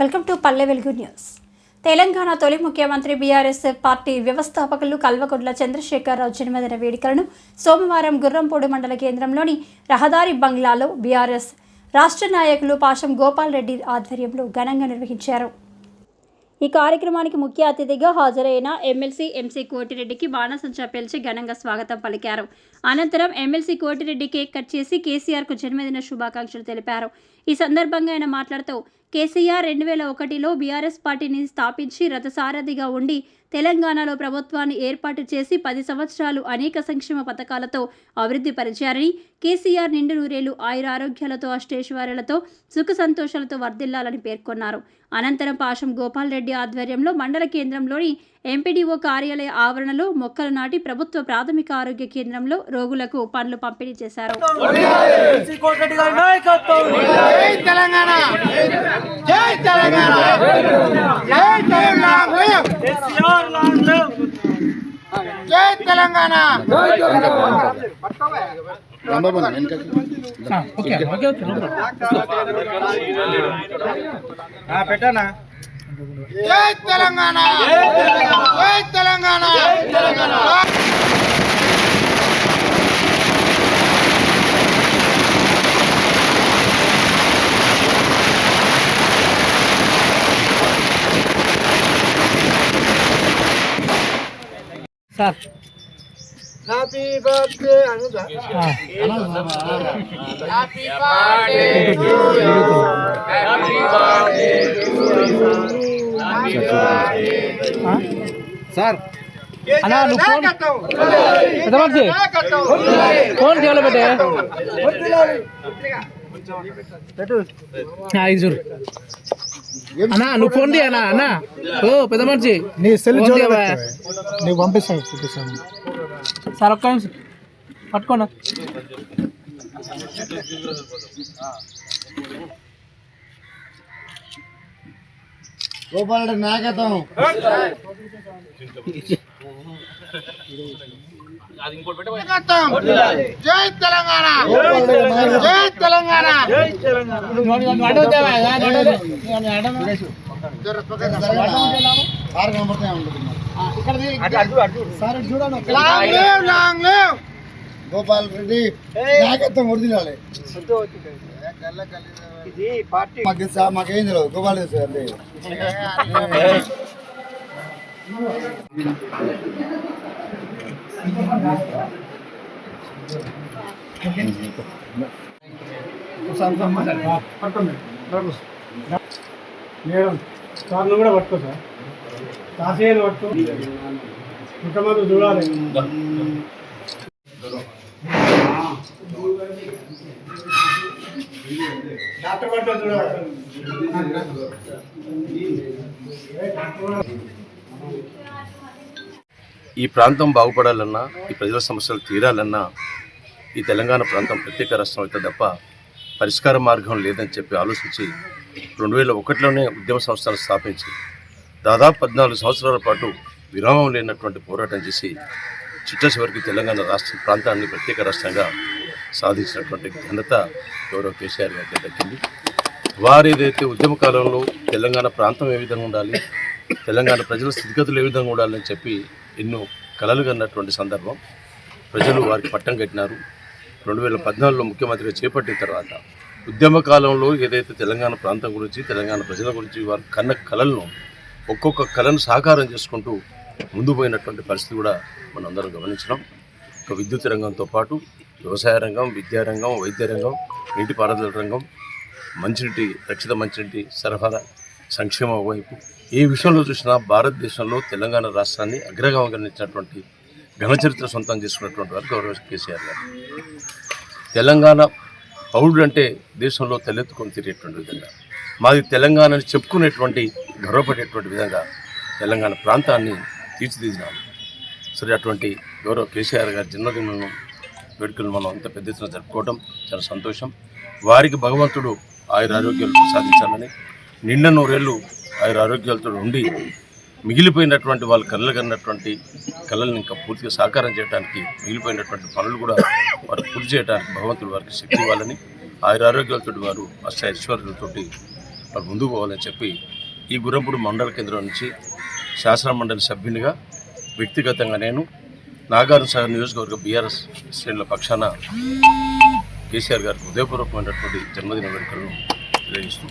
Welcome to Palle Velugu news. Telangana తొలి ముఖ్యమంత్రి BRS party వ్యవస్థాపకులు కల్వకుంట్ల చంద్రశేఖరరావు జన్మదిన వేడుకలను సోమవారం గుర్రంపూడి మండల కేంద్రంలోని రహదారి బంగ్లాలో బీఆర్ఎస్ రాష్ట్ర నాయకులు పాషం గోపాల్ రెడ్డి ఆధ్వర్యంలో ఘనంగా నిర్వహించారు. ఈ కార్యక్రమానికి ముఖ్య అతిథిగా హాజరైన ఎమ్మెల్సీ ఎంసీ కోటిరెడ్డికి బాణసంచా పేల్చి ఘనంగా స్వాగతం పలికారు. అనంతరం ఎమ్మెల్సీ కోటిరెడ్డి కేక్ కట్ చేసి కేసీఆర్కు జన్మదిన శుభాకాంక్షలు తెలిపారు. ఈ సందర్భంగా ఆయన మాట్లాడుతూ కేసీఆర్ రెండు వేల ఒకటిలో బీఆర్ఎస్ పార్టీని స్థాపించి రథసారథిగా ఉండి తెలంగాణలో ప్రభుత్వాన్ని ఏర్పాటు చేసి పది సంవత్సరాలు అనేక సంక్షేమ పథకాలతో అభివృద్ధి పరిచారని కేసీఆర్ నిండు నూరేళ్ళు ఆయురారోగ్యాలతో అష్టేశ్వర్యాలతో సుఖ సంతోషాలతో వర్ధిల్లాలని పేర్కొన్నారు. అనంతరం పాషం గోపాల్ రెడ్డి ఆధ్వర్యంలో మండల కేంద్రంలోని ఎంపీడీఓ కార్యాలయ ఆవరణలో మొక్కలు నాటి ప్రభుత్వ ప్రాథమిక ఆరోగ్య కేంద్రంలో రోగులకు పండ్లు పంపిణీ చేశారు. తెలంగాణ జై తెలంగాణ జై తెలంగాణ కేసీఆర్ లాంగ్ లివ్ జై తెలంగాణ! జై తెలంగాణ! జై Telangana! Happy birthday అనుదా happy birthday to you happy birthday sir అన్నా నువ్వు ఫోన్- పెద్ద మనిషి ఫోన్ కేవలం పెట్టే ఆ, ఇది చూడు. అన్నా నువ్వు ఫోన్ తీ అన్నా అన్నా. ఓ పెద్ద మనిషి. నీ సెల్. నీకు పంపిస్తాను చూపిస్తాను. సార్ ఒక్క నిమిషం. పట్టుకోండి. జై తెలంగాణ. జై Telangana. Long live long live. Gopal Reddy నాయకత్వం వదిలాలి మాకు తెలియదు గోపాల్ అంతే. మేడం సార్లు కూడా పట్టుకో సార్. కాసేలు పట్టుకో. ఇంతమంది చూడాలి. డాక్టర్ పట్టుకో చూడాలి డాక్టర్ ఈ ప్రాంతం బాగుపడాలన్నా ఈ ప్రజల సమస్యలు తీరాలన్నా ఈ తెలంగాణ ప్రాంతం ప్రత్యేక రాష్ట్రం అయితే తప్ప పరిష్కార మార్గం లేదని చెప్పి ఆలోచించి రెండు వేల ఒకటిలోనే ఉద్యమ సంస్థలు స్థాపించి దాదాపు పద్నాలుగు సంవత్సరాల పాటు విరామం లేనటువంటి పోరాటం చేసి చిట్ట చివరికి తెలంగాణ రాష్ట్ర ప్రాంతాన్ని ప్రత్యేక రాష్ట్రంగా సాధించినటువంటి ఘనత గౌరవ కేసీఆర్ గారికి దక్కింది వారు ఏదైతే ఉద్యమ కాలంలో తెలంగాణ ప్రాంతం ఏ విధంగా ఉండాలి తెలంగాణ ప్రజల స్థితిగతులు ఏ విధంగా ఉండాలని చెప్పి ఎన్నో కలలు కన్నటువంటి సందర్భం. ప్రజలు వారికి పట్టం కట్టినారు. రెండు వేల పద్నాలుగులో ముఖ్యమంత్రిగా చేపట్టిన తర్వాత ఉద్యమ కాలంలో ఏదైతే తెలంగాణ ప్రాంతం గురించి తెలంగాణ ప్రజల గురించి వారు కన్న కళలను ఒక్కొక్క కళను సాకారం చేసుకుంటూ ముందు పోయినటువంటి పరిస్థితి కూడా మనం అందరం గమనించినాం. ఒక విద్యుత్ రంగంతో పాటు వ్యవసాయ రంగం విద్యా రంగం వైద్య రంగం నీటిపారుదల రంగం మంచినీటి రక్షిత మంచినీటి సరఫరా సంక్షేమ వైపు ఏ విషయంలో చూసినా భారతదేశంలో తెలంగాణ రాష్ట్రాన్ని అగ్రగామించినటువంటి ఘనచరిత్ర సొంతం చేసుకున్నటువంటి వారు గౌరవ కేసీఆర్ గారు. తెలంగాణ పౌరుడు అంటే దేశంలో తలెత్తుకొని తిరిగేటువంటి విధంగా మాది తెలంగాణ అని చెప్పుకునేటువంటి గర్వపడేటువంటి విధంగా తెలంగాణ ప్రాంతాన్ని తీర్చిదిద్దినాము సరే అటువంటి గౌరవ కేసీఆర్ గారి జన్మదినం వేడుకలు మనం అంత పెద్ద ఎత్తున జరుపుకోవడం చాలా సంతోషం. వారికి భగవంతుడు ఆయుర ఆరోగ్యాలు సాధించాలని నిండ నూరేళ్ళు ఆయుర ఆరోగ్యాలతో ఉండి మిగిలిపోయినటువంటి వాళ్ళు కళ్ళ కన్నటువంటి కళలను ఇంకా పూర్తిగా సాకారం చేయడానికి మిగిలిపోయినటువంటి పనులు కూడా వారు పూర్తి చేయడానికి భగవంతుడు వారికి శక్తి ఇవ్వాలని ఆయుర ఆరోగ్యాలతో వారు అష్ట ఐశ్వర్యాలతోటి వారు ముందుకు పోవాలని చెప్పి ఈ గురంపుడు మండల కేంద్రం నుంచి శాసన మండలి సభ్యునిగా వ్యక్తిగతంగా నేను నాగార్జున సాగర్ నియోజకవర్గ బీఆర్ఎస్ శ్రేణుల పక్షాన కేసీఆర్ గారికి హృదయపూర్వకమైనటువంటి జన్మదిన వేడుకలను తెలియజేస్తూ